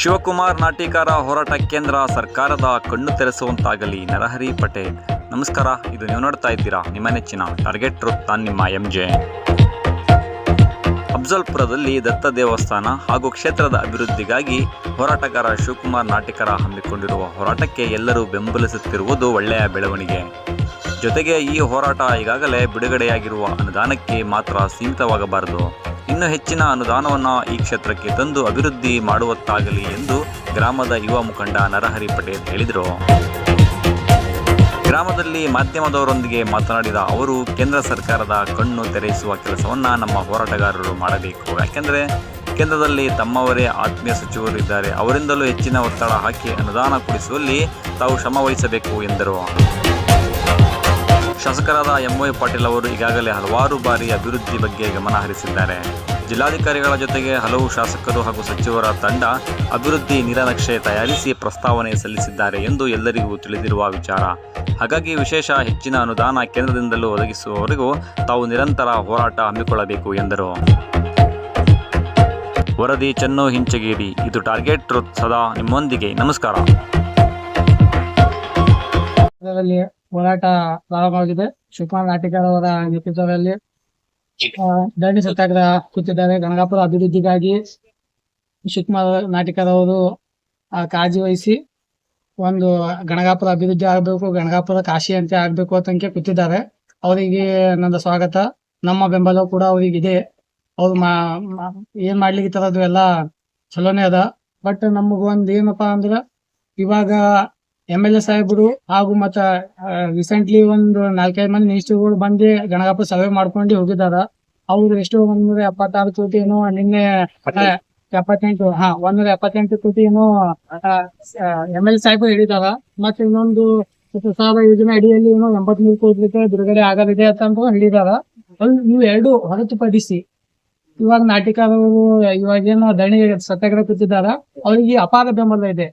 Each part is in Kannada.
ಶಿವಕುಮಾರ್ ನಾಟಿಕಾರ ಹೋರಾಟ ಕೇಂದ್ರ ಸರ್ಕಾರದ ಕಣ್ಣು ತೆರೆಸುವಂತಾಗಲಿ ನರಹರಿ ಪಟೇಲ್. ನಮಸ್ಕಾರ, ಇದು ನೀವು ನೋಡ್ತಾ ಇದ್ದೀರಾ ನಿಮ್ಮ ನೆಚ್ಚಿನ ಟಾರ್ಗೆಟ್ ಟ್ರೂತ್ ನಿಮ್ಮ ಎಂ ಜೆ ಅಫ್ಜಲ್ಪುರದಲ್ಲಿ ದತ್ತ ದೇವಸ್ಥಾನ ಹಾಗೂ ಕ್ಷೇತ್ರದ ಅಭಿವೃದ್ಧಿಗಾಗಿ ಹೋರಾಟಗಾರ ಶಿವಕುಮಾರ್ ನಾಟಿಕರ ಹಮ್ಮಿಕೊಂಡಿರುವ ಹೋರಾಟಕ್ಕೆ ಎಲ್ಲರೂ ಬೆಂಬಲಿಸುತ್ತಿರುವುದು ಒಳ್ಳೆಯ ಬೆಳವಣಿಗೆ. ಜೊತೆಗೆ ಈ ಹೋರಾಟ ಈಗಾಗಲೇ ಬಿಡುಗಡೆಯಾಗಿರುವ ಅನುದಾನಕ್ಕೆ ಮಾತ್ರ ಸೀಮಿತವಾಗಬಾರದು. ಇನ್ನು ಹೆಚ್ಚಿನ ಅನುದಾನವನ್ನು ಈ ಕ್ಷೇತ್ರಕ್ಕೆ ತಂದು ಅಭಿವೃದ್ಧಿ ಮಾಡುವತ್ತಾಗಲಿ ಎಂದು ಗ್ರಾಮದ ಯುವ ಮುಖಂಡ ನರಹರಿ ಪಟೇಲ್ ಹೇಳಿದರು. ಗ್ರಾಮದಲ್ಲಿ ಮಾಧ್ಯಮದವರೊಂದಿಗೆ ಮಾತನಾಡಿದ ಅವರು, ಕೇಂದ್ರ ಸರ್ಕಾರದ ಕಣ್ಣು ತೆರೆಯಿಸುವ ಕೆಲಸವನ್ನು ನಮ್ಮ ಹೋರಾಟಗಾರರು ಮಾಡಬೇಕು. ಯಾಕೆಂದರೆ ಕೇಂದ್ರದಲ್ಲಿ ತಮ್ಮವರೇ ಆತ್ಮೀಯ ಸಚಿವರು ಇದ್ದಾರೆ. ಅವರಿಂದಲೂ ಹೆಚ್ಚಿನ ಒತ್ತಡ ಹಾಕಿ ಅನುದಾನ ಕೊಡಿಸುವಲ್ಲಿ ತಾವು ಶ್ರಮ ಎಂದರು. ಶಾಸಕರಾದ ಎಂ ಎಂವೈ ಪಾಟೀಲ್ ಅವರು ಈಗಾಗಲೇ ಹಲವಾರು ಬಾರಿ ಅಭಿವೃದ್ಧಿ ಬಗ್ಗೆ ಗಮನ ಹರಿಸಿದ್ದಾರೆ. ಜಿಲ್ಲಾಧಿಕಾರಿಗಳ ಜೊತೆಗೆ ಹಲವು ಶಾಸಕರು ಹಾಗೂ ಸಚಿವರ ತಂಡ ಅಭಿವೃದ್ಧಿ ನೀಲನಕ್ಷೆ ತಯಾರಿಸಿ ಪ್ರಸ್ತಾವನೆ ಸಲ್ಲಿಸಿದ್ದಾರೆ ಎಂದು ಎಲ್ಲರಿಗೂ ತಿಳಿದಿರುವ ವಿಚಾರ. ಹಾಗಾಗಿ ವಿಶೇಷ ಹೆಚ್ಚಿನ ಅನುದಾನ ಕೇಂದ್ರದಿಂದಲೂ ಒದಗಿಸುವವರೆಗೂ ತಾವು ನಿರಂತರ ಹೋರಾಟ ಹಮ್ಮಿಕೊಳ್ಳಬೇಕು ಎಂದರು. ವರದಿ ಚೆನ್ನು ಹಿಂಚಗೇರಿ ಇದು ಟಾರ್ಗೆಟ್ ಸದಾ ನಿಮ್ಮೊಂದಿಗೆ. ನಮಸ್ಕಾರ. ಹೋರಾಟ ಪ್ರಾರಂಭವಾಗಿದೆ. ಶಿವಕುಮಾರ್ ನಾಟಿಕರ್ ಅವರ ನೇತೃತ್ವದಲ್ಲಿ ದಂಡಿ ಸತ್ಯಾಗ್ರಹ ಕೂತಿದ್ದಾರೆ. ಗಣಗಾಪುರ ಅಭಿವೃದ್ಧಿಗಾಗಿ ಶಿವಕುಮಾರ್ ನಾಟಿಕರ್ ಅವರು ಕಾಳಜಿ ವಹಿಸಿ ಒಂದು ಗಣಗಾಪುರ ಅಭಿವೃದ್ಧಿ ಆಗ್ಬೇಕು, ಗಣಗಾಪುರ ಕಾಶಿ ಅಂತ ಆಗ್ಬೇಕು ಅಂತಂಕೆ ಕೂತಿದ್ದಾರೆ. ಅವರಿಗೆ ನನ್ನ ಸ್ವಾಗತ. ನಮ್ಮ ಬೆಂಬಲ ಕೂಡ ಅವರಿಗಿದೆ. ಅವ್ರು ಮಾ ಏನ್ ಮಾಡ್ಲಿಕ್ಕೆ ತರದು ಎಲ್ಲ ಚಲೋನೇ ಅದ. ಬಟ್ ನಮಗ ಒಂದ್ ಏನಪ್ಪಾ ಅಂದ್ರ ಇವಾಗ ಎಂ ಎಲ್ ಎ ಸಾಹೇಬರು ಹಾಗೂ ಮತ್ತ ರೀಸೆಂಟ್ಲಿ ಒಂದು ನಾಲ್ಕೈದು ಮಂದಿ ಮಿನಿಸ್ಟರ್ಗಳು ಬಂದು ಗಣಗಪ್ಪ ಸರ್ವೆ ಮಾಡ್ಕೊಂಡು ಹೋಗಿದಾರ. ಅವ್ರು ಎಷ್ಟು ಒಂದೂರ ಎಪ್ಪತ್ತಾರು ಕೋಟಿ ಏನೋ ನಿನ್ನೆ ಎಪ್ಪತ್ತೆಂಟು. ಹಾ ಒಂದೂರ ಎಪ್ಪತ್ತೆಂಟು ಕೋಟಿ ಏನೋ ಎಂ ಎಲ್ ಸಾಹೇಬರು ಹೇಳಿದಾರ. ಮತ್ತೆ ಇನ್ನೊಂದು ಸಾವಿರ ಯೋಜನೆ ಅಡಿಯಲ್ಲಿ ಏನೋ ಎಂಬತ್ಮೂರು ಕೋಟಿ ರೂಪಾಯಿ ಬಿಡುಗಡೆ ಆಗಲಿದೆ ಅಂತ ಹೇಳಿದಾರ. ಅಲ್ಲಿ ನೀವು ಎರಡು ಹೊರತುಪಡಿಸಿ ಇವಾಗ ನಾಟಿಕಾರರು ಇವಾಗ ಏನೋ ದಣಿ ಸತ್ಯಾಗ್ರಹ ಕೂತಿದಾರ ಅವ್ರಿಗೆ ಅಪಾರ ಬೆಂಬಲ ಇದೆ.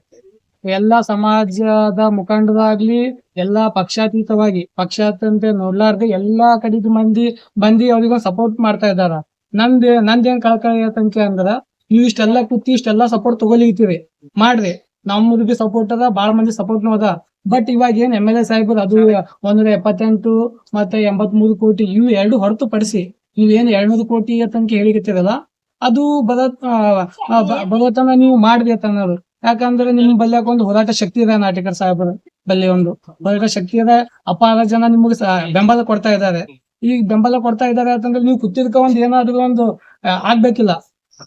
ಎಲ್ಲಾ ಸಮಾಜದ ಮುಖಂಡರಾಗ್ಲಿ, ಎಲ್ಲಾ ಪಕ್ಷಾತೀತವಾಗಿ ಪಕ್ಷಾತಂತೆ ನೋಡ್ಲಾರ್ದೆ ಎಲ್ಲಾ ಕಡೆದು ಮಂದಿ, ಬಂದಿ ಅವ್ರಿಗೂ ಸಪೋರ್ಟ್ ಮಾಡ್ತಾ ಇದಾರ ನಂದ್, ನಂದೇನ್ ಕಳ್ಕಳಿ ಅಂತಂಕೆ ಅಂದ್ರ, ನೀವು ಇಷ್ಟೆಲ್ಲಾ ಕೂತಿ ಇಷ್ಟೆಲ್ಲಾ ಸಪೋರ್ಟ್ ತಗೊಲಿತ್ತೀರಿ ಮಾಡ್ರಿ. ನಮ್ದು ಸಪೋರ್ಟ್ ಅದ, ಬಾಳ ಮಂದಿ ಸಪೋರ್ಟ್ ಅದ. ಬಟ್ ಇವಾಗ ಏನ್ ಎಂ ಎಲ್ ಎ ಸಾಹೇಬರು ಅದು ಒಂದೂರ ಎಪ್ಪತ್ತೆಂಟು ಮತ್ತೆ ಎಂಬತ್ ಮೂರು ಕೋಟಿ, ಇವು ಎರಡು ಹೊರತುಪಡಿಸಿ ನೀವ್ ಏನ್ ಎರಡ್ನೂರು ಕೋಟಿ ಅಂತ ಹೇಳಿಕತ್ತಿರಲ್ಲ, ಅದು ಬದ ಬದತನ ನೀವು ಮಾಡ್ರಿ ಅನ್ನೋದು. ಯಾಕಂದ್ರೆ ನಿಮ್ ಬಲ್ಯಾಕ ಒಂದು ಹೋರಾಟ ಶಕ್ತಿ ಇದೆ ನಾಟಕರ್ ಸಾಹೇಬರ, ಬಲ್ಲಿ ಒಂದು. ಹೋರಾಟ ಶಕ್ತಿ ಇದೆ. ಅಪಾರ ಜನ ನಿಮಗೆ ಬೆಂಬಲ ಕೊಡ್ತಾ ಇದ್ದಾರೆ. ಈಗ ಬೆಂಬಲ ಕೊಡ್ತಾ ಇದ್ದಾರೆ ಅಂತಂದ್ರೆ ನೀವು ಕುತ್ತಿದ್ಕ ಒಂದ್ ಏನಾದ್ರು ಒಂದು ಆಗ್ಬೇಕಿಲ್ಲ.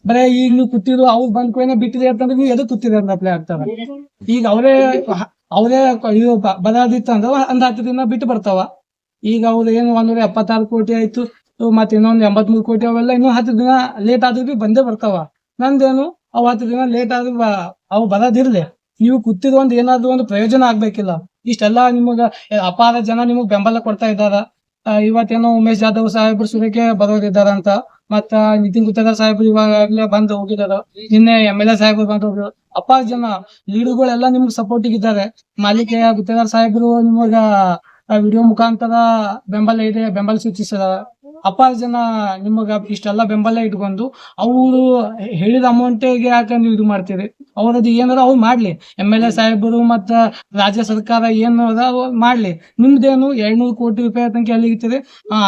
ಬರೇ ಈಗ ನೀವು ಕುತ್ತಿದ್ರು ಅವ್ರು ಬಂದ್ ಕೊಯ್ನ ಬಿಟ್ಟಿದೆ ಅಂತಂದ್ರೆ ನೀವು ಎದಕ್ ಅಂತ ಅಪ್ಲೈ ಆಗ್ತಾರ. ಈಗ ಅವರೇ ಅವರೇ ಇದು ಬ- ಬರೋದಿತ್ತು ಅಂದ್ರೆ ಒಂದ್ ಹತ್ತು ದಿನ ಬಿಟ್ಟು ಬರ್ತಾವ. ಈಗ ಅವ್ರು ಏನು ಒಂದೂರ ಎಪ್ಪತ್ತಾರು ಕೋಟಿ ಆಯ್ತು ಮತ್ತೆ ಇನ್ನೊಂದ್ ಎಂಬತ್ಮೂರು ಕೋಟಿ ಅವೆಲ್ಲ ಇನ್ನೂ ಹತ್ತು ದಿನ ಲೇಟ್ ಆದ್ರೂ ಬಂದೇ ಬರ್ತಾವ. ನಂದೇನು ಅವ್ ಹತ್ತು ದಿನ ಲೇಟ್ ಆದ್ರೂ ಅವು ಬರೋದಿರ್ಲಿ ನೀವು ಕೂತಿದ್ ಒಂದ್ ಏನಾದ್ರು ಒಂದು ಪ್ರಯೋಜನ ಆಗ್ಬೇಕಿಲ್ಲ. ಇಷ್ಟೆಲ್ಲಾ ನಿಮಗ, ಅಪಾರ ಜನ ನಿಮಗ್ ಬೆಂಬಲ ಕೊಡ್ತಾ ಇದ್ದಾರ. ಇವತ್ತೇನೋ ಉಮೇಶ್ ಜಾಧವ್ ಸಾಹೇಬ್ರು ಸುರಕ್ಕೆ ಬರೋರಿದ್ದಾರ ಅಂತ. ಮತ್ತ ನಿತಿನ್ ಗುತ್ತೇದಾರ್ ಸಾಹೇಬ್ರು ಇವಾಗಲೇ ಬಂದು ಹೋಗಿದಾರ. ನಿನ್ನೆ ಎಂ ಎಲ್ ಎ ಸಾಹೇಬ್ರು ಬಂದು ಹೋಗಿದ್ರು ಅಪಾರ ಜನ ಲೀಡರ್ಗಳೆಲ್ಲ ನಿಮ್ಗೆ ಸಪೋರ್ಟಿಗೆ ಇದ್ದಾರೆ ಮಾಲಿಕೆಯ ಗುತ್ತೇದಾರ್ ಸಾಹೇಬ್ರು ನಿಮಗ ವಿಡಿಯೋ ಮುಖಾಂತರ ಬೆಂಬಲ ಇದೆ, ಬೆಂಬಲ ಸೂಚಿಸಿದ ಅಪಾರ ಜನ ನಿಮಗ ಇಷ್ಟೆಲ್ಲ ಬೆಂಬಲ ಇಟ್ಕೊಂಡು ಅವರು ಹೇಳಿದ ಅಮೌಂಟಿಗೆ ಯಾಕೆ ನೀವು ಇದು ಮಾಡ್ತೀರಿ? ಅವ್ರದ್ದು ಏನಾರ ಅವ್ರು ಮಾಡ್ಲಿ. ಎಂ ಎಲ್ ಎ ಸಾಹೇಬರು ಮತ್ತ ರಾಜ್ಯ ಸರ್ಕಾರ ಏನು ಅದ ಮಾಡ್ಲಿ. ನಿಮ್ದೇನು ಎರಡ್ನೂರು ಕೋಟಿ ರೂಪಾಯಿ ತನಕ ಎಲ್ಲಿಗಿತ್ತದೆ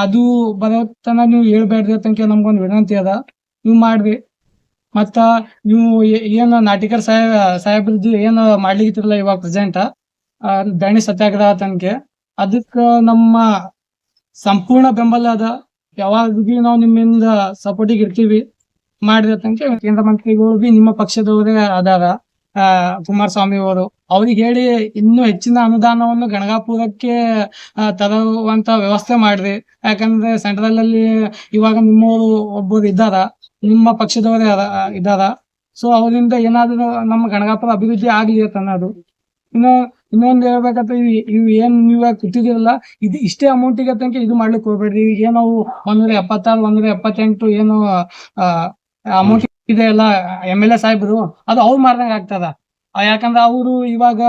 ಅದು ಬರೋ ತನಕ ನೀವು ಹೇಳ್ಬೇಡ್ರಿ ತನಕ ನಮ್ಗೊಂದು ವಿನಂತಿ ಅದ. ನೀವು ಮಾಡ್ರಿ. ಮತ್ತ ನೀವು ಏನ ಏನು ನಾಟಿಕರ್ ಸಾಹೇಬ್, ಸಾಹೇಬ್ರದ್ದು ಏನು ಮಾಡ್ಲಿಕ್ಕಿರಲ್ಲ ಇವಾಗ ಪ್ರೆಸೆಂಟ್ ದಣಿ ಸತ್ಯಾಗ್ರಹ ತನಕ. ಅದಕ್ಕ ನಮ್ಮ ಸಂಪೂರ್ಣ ಬೆಂಬಲ ಅದ. ಯಾವಾಗ ಬಿ ನಾವು ನಿಮ್ಮಿಂದ ಸಪೋರ್ಟಿಗೆ ಇರ್ತೀವಿ. ಮಾಡಿದ ತನಕ ಕೇಂದ್ರ ಮಂತ್ರಿಗಳು ಬಿ ನಿಮ್ಮ ಪಕ್ಷದವರೇ ಅದಾರ ಆ, ಕುಮಾರಸ್ವಾಮಿ ಅವರು ಅವ್ರಿಗೆ ಹೇಳಿ ಇನ್ನೂ ಹೆಚ್ಚಿನ ಅನುದಾನವನ್ನು ಗಣಗಾಪುರಕ್ಕೆ ತರುವಂತ ವ್ಯವಸ್ಥೆ ಮಾಡ್ರಿ. ಯಾಕಂದ್ರೆ ಸೆಂಟ್ರಲ್ ಅಲ್ಲಿ ಇವಾಗ ನಿಮ್ಮವರು ಒಬ್ಬರು ಇದ್ದಾರ, ನಿಮ್ಮ ಪಕ್ಷದವರೇ ಇದ್ದಾರ. ಸೊ ಅವರಿಂದ ಏನಾದ್ರು ನಮ್ಮ ಗಣಗಾಪುರ ಅಭಿವೃದ್ಧಿ ಆಗ್ಲಿ ಅಂತ ಅನ್ನೋದು. ಇನ್ನು ಇನ್ನೊಂದು ಹೇಳ್ಬೇಕಂತ ಇವ್ ಏನ್ ನೀವ್ ಕೂತಿದಿರಲ್ಲ ಇದು ಇಷ್ಟೇ ಅಮೌಂಟಿಗೆ ತನಕ ಇದು ಮಾಡ್ಲಿಕ್ಕೆ ಹೋಗ್ಬೇಡ್ರಿ. ಏನೋ ಒಂದೂರ ಎಪ್ಪತ್ತಾರು ಒಂದೂರ ಎಪ್ಪತ್ತೆಂಟು ಏನು ಅಮೌಂಟ್ ಇದೆ ಅಲ್ಲ ಎಂ ಎಲ್ ಎ ಸಾಹೇಬ್ರು, ಅದು ಅವ್ರು ಮಾಡ್ದಂಗ ಆಗ್ತದ. ಯಾಕಂದ್ರ ಅವರು ಇವಾಗ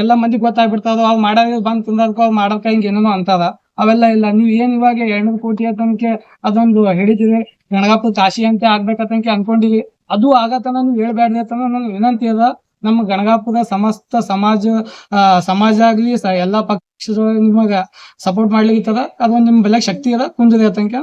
ಎಲ್ಲಾ ಮಂದಿ ಗೊತ್ತಾಗ್ಬಿಡ್ತದ, ಅವ್ರು ಮಾಡೋದ್ ಬಂದ್ ತಿಂದದ್ಕ, ಅವ್ರು ಮಾಡೋದ್ಕ ಹಿಂಗ ಏನೇನೋ ಅಂತದ. ಅವೆಲ್ಲ ಇಲ್ಲ. ನೀವ್ ಏನ್ ಇವಾಗ ಎರಡ್ನೂರು ಕೋಟಿ ತನಕ ಅದೊಂದು ಹೇಳಿದಿರಿ ಗಣಗಾಪುರ ಕಾಶಿ ಅಂತ ಆಗ್ಬೇಕಂತ ಅನ್ಕೊಂಡಿವಿ ಅದು ಆಗತನ ನೀವು ಹೇಳ್ಬೇಡ್ರಿ ಅಂತ ನನ್ನ ವಿನಂತಿ ಅದ. ನಮ್ಮ ಗಣಗಾಪುರ ಸಮಸ್ತ ಸಮಾಜ ಸಮಾಜ ಆಗ್ಲಿ ಎಲ್ಲಾ ಪಕ್ಷದ ನಿಮಗ ಸಪೋರ್ಟ್ ಮಾಡ್ಲಿಕ್ಕೆ ಅದೊಂದು ನಿಮ್ ಬೆಲೆ ಶಕ್ತಿ ಅದ? ಕುಂದ್ರಿ ತನಕ